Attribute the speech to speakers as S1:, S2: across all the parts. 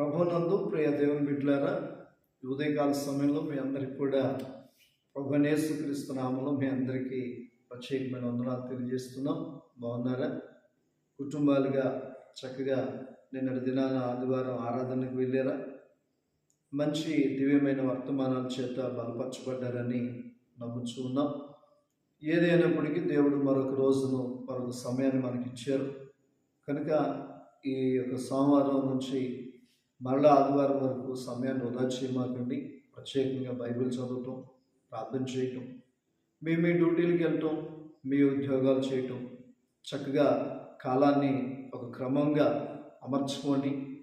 S1: ప్రభునందు ప్రియ దేవుని బిడ్డలారా ఉదయకాల సమయంలో మీ అందరికి కూడా ప్రభునేసు క్రీస్తు నామంలో మీ అందరికీ ప్రత్యేకమైన వందనాలు తెలియజేస్తున్నాం. బాగున్నారా? కుటుంబాలుగా చక్కగా నిన్నటి దినాన ఆదివారం ఆరాధనకు వెళ్ళారా? మంచి దివ్యమైన వర్తమానాల చేత బలపరచబడ్డారని నమ్ముచూ ఉన్నాం. ఏదైనప్పటికీ దేవుడు మరొక రోజును మరొక సమయాన్ని మనకి ఇచ్చారు కనుక ఈ యొక్క సోమవారం నుంచి మరలా ఆదివారం వరకు సమయాన్ని వృధా చేయమాకండి. ప్రత్యేకంగా బైబిల్ చదవటం ప్రార్థన చేయటం మీ మీ డ్యూటీలకు వెళ్ళటం మీ ఉద్యోగాలు చేయటం. చక్కగా కాలాన్ని ఒక క్రమంగా అమర్చుకోండి.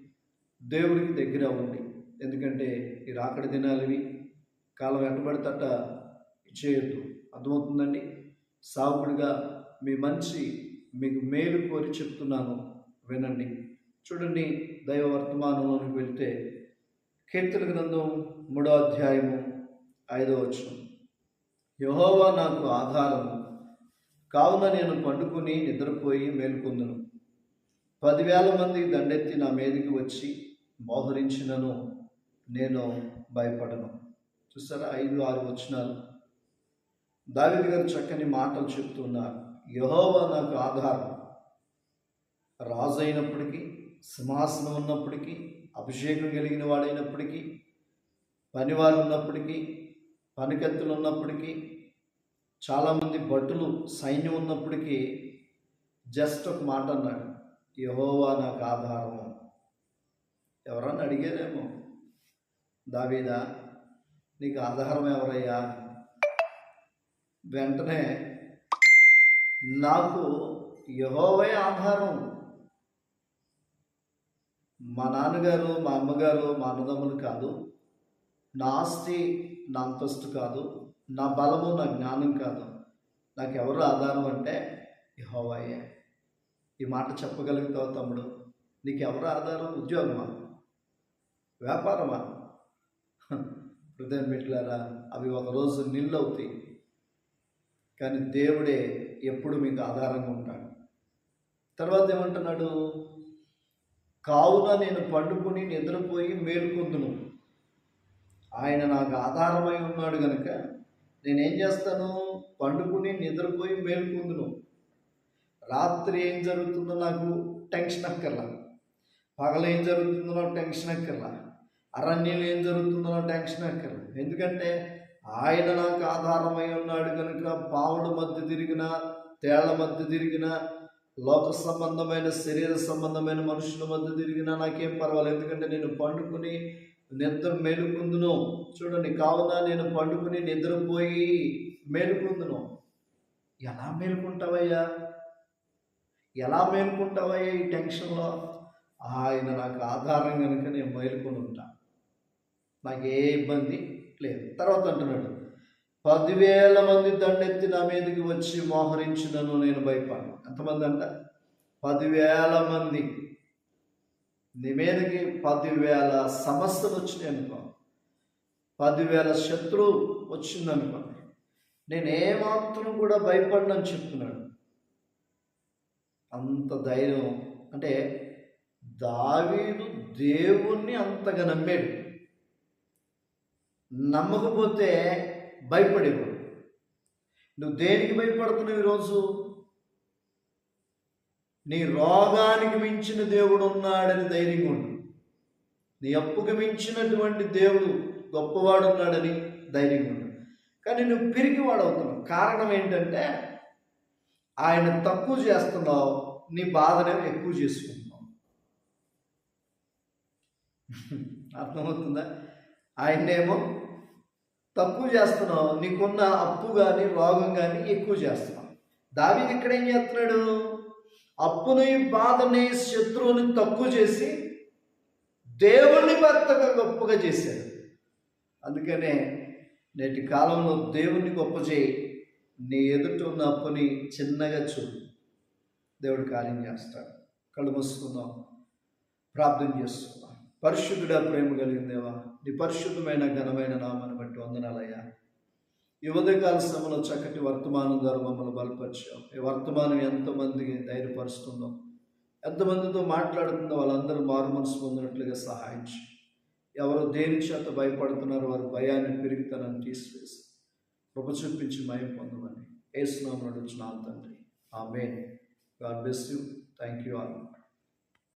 S1: దేవుడికి దగ్గర అవ్వండి ఎందుకంటే ఈ రాకడి దినాలవి కాలం వెంటబడితట ఇచ్చేయద్దు. అర్థమవుతుందండి? సావుకుడిగా మీ మంచి మీకు మేలు కోరి చెప్తున్నాను. వినండి. చూడండి దైవ వర్తమానంలోకి వెళ్తే కీర్తన గ్రంథం మూడో అధ్యాయము ఐదో వచనం. యహోవా నాకు ఆధారము కావున నేను పండుకుని నిద్రపోయి మేల్కొందును. పదివేల మంది దండెత్తి నా మీదకి వచ్చి మోహరించినను నేను భయపడను. చూసారా ఐదు ఆరు వచనాలు. దావిది గారు చక్కని మాటలు చెప్తున్నారు. యహోవా నాకు ఆధారం. రాజు అయినప్పటికీ సింహాసనం ఉన్నప్పటికీ అభిషేకం కలిగిన వాడైనప్పటికీ పనివారు ఉన్నప్పటికీ పనికత్తులు ఉన్నప్పటికీ చాలామంది భటులు సైన్యం ఉన్నప్పటికీ జస్ట్ ఒక మాట అన్నాడు యహోవా నాకు ఆధారం ఎవరన్నా అడిగారేమో దావీదా నీకు ఆధారం ఎవరయ్యా? వెంటనే నాకు యహోవే ఆధారం. మా నాన్నగారు మా అమ్మగారు మా అన్నదమ్ములు కాదు. నా ఆస్తి నా అంతస్తు కాదు. నా బలము నా జ్ఞానం కాదు. నాకు ఎవరు ఆధారం అంటే యహోవాయే. ఈ మాట చెప్పగలుగుతావు తమ్ముడు? నీకు ఎవరు ఆధారం? ఉద్యోగమా? వ్యాపారమా? హృదయం పెట్టారా అవి ఒకరోజు నిల్లవుతాయి. కానీ దేవుడే ఎప్పుడు మీకు ఆధారంగా ఉంటాడు. తర్వాత ఏమంటున్నాడు? కావున నేను పండుకుని నిద్రపోయి మేలుకొందును. ఆయన నాకు ఆధారమై ఉన్నాడు కనుక నేనేం చేస్తాను? పండుకుని నిద్రపోయి మేలుకొందును. రాత్రి ఏం జరుగుతుందో నాకు టెన్షన్ అక్కర్లా. పగలు ఏం జరుగుతుందో నాకు టెన్షన్ అక్కర్లా. అరణ్యం ఏం జరుగుతుందో నాకు టెన్షన్ అక్కర్లా. ఎందుకంటే ఆయన నాకు ఆధారమై ఉన్నాడు కనుక పావుల మధ్య తిరిగిన తేళ్ళ మధ్య తిరిగినా లోక సంబంధమైన శరీర సంబంధమైన మనుషుల మధ్య తిరిగినా నాకేం పర్వాలేదు. ఎందుకంటే నేను పండుకుని నిద్ర మేలుకుందును. చూడండి కావున నేను పండుకుని నిద్రపోయి మేలుకుందును. ఎలా మేలుకుంటావయ్యా? ఎలా మేలుకుంటావయ్యా ఈ టెన్షన్లో? ఆయన నాకు ఆధారం కనుక నేను మేలుకొని ఉంటా. నాకు ఏ ఇబ్బంది లేదు. తర్వాత అంటున్నాడు పదివేల మంది దండెత్తి నా మీదకి వచ్చి మోహరించినను నేను భయపడ్డాను. ఎంతమంది అంట? పదివేల మంది. నీ మీదకి పదివేల సమస్యలు వచ్చినాయి అనుకో. పదివేల శత్రువు వచ్చిందనుకో నేను ఏమాత్రం కూడా భయపడనని చెప్తున్నాడు. అంత ధైర్యం. అంటే దావీదు దేవుణ్ణి అంతగా నమ్మాడు. నమ్మకపోతే భయపడేవాడు. నువ్వు దేనికి భయపడుతున్నావు ఈరోజు? నీ రోగానికి మించిన దేవుడు ఉన్నాడని ధైర్యంగా ఉండు. నీ అప్పుకి మించినటువంటి దేవుడు గొప్పవాడు ఉన్నాడని ధైర్యంగా ఉండు. కానీ నువ్వు పిరికి వాడవుతున్నావు కారణం ఏంటంటే ఆయన తక్కువ చేస్తున్నావు నీ బాధనే ఎక్కువ చేసుకుంటున్నావు. అర్థమవుతుందా? ఆయన్నేమో తక్కువ చేస్తున్నావు నీకున్న అప్పు కానీ రోగం కానీ ఎక్కువ చేస్తున్నావు. దావి ఇక్కడ ఏం చేస్తున్నాడు? అప్పుని బాధని శత్రువుని తక్కువ చేసి దేవుణ్ణి భర్తగా గొప్పగా చేశాడు. అందుకనే నేటి కాలంలో దేవుణ్ణి గొప్ప చేయి. నీ ఎదుట ఉన్న అప్పుని చిన్నగా చూడు. దేవుడు కార్యం చేస్తాడు. కళ్ళు మూసుకుందాం. ప్రార్థన చేస్తున్నాం. పరిశుద్ధుడా ప్రేమ కలిగిందేవా నీ పరిశుద్ధమైన ఘనమైన నామాన్ని బట్టి వందనాలయ్యా. ఈ ఉదయకాల సమయంలో చక్కటి వర్తమానం ద్వారా మమ్మల్ని బలపరిచాం ఈ వర్తమానం ఎంతమందికి ధైర్యపరుస్తుందో ఎంతమందితో మాట్లాడుతుందో వాళ్ళందరూ మారు మనసు పొందినట్లుగా సహాయించి. ఎవరు దేని చేత భయపడుతున్నారో వారి భయాన్ని పెరుగుతానని తీసివేసి కృప చూపించి మయం పొందమని ఏసునామని అడుగుతున్నాను తండ్రి. ఆమె God bless you. Thank you all.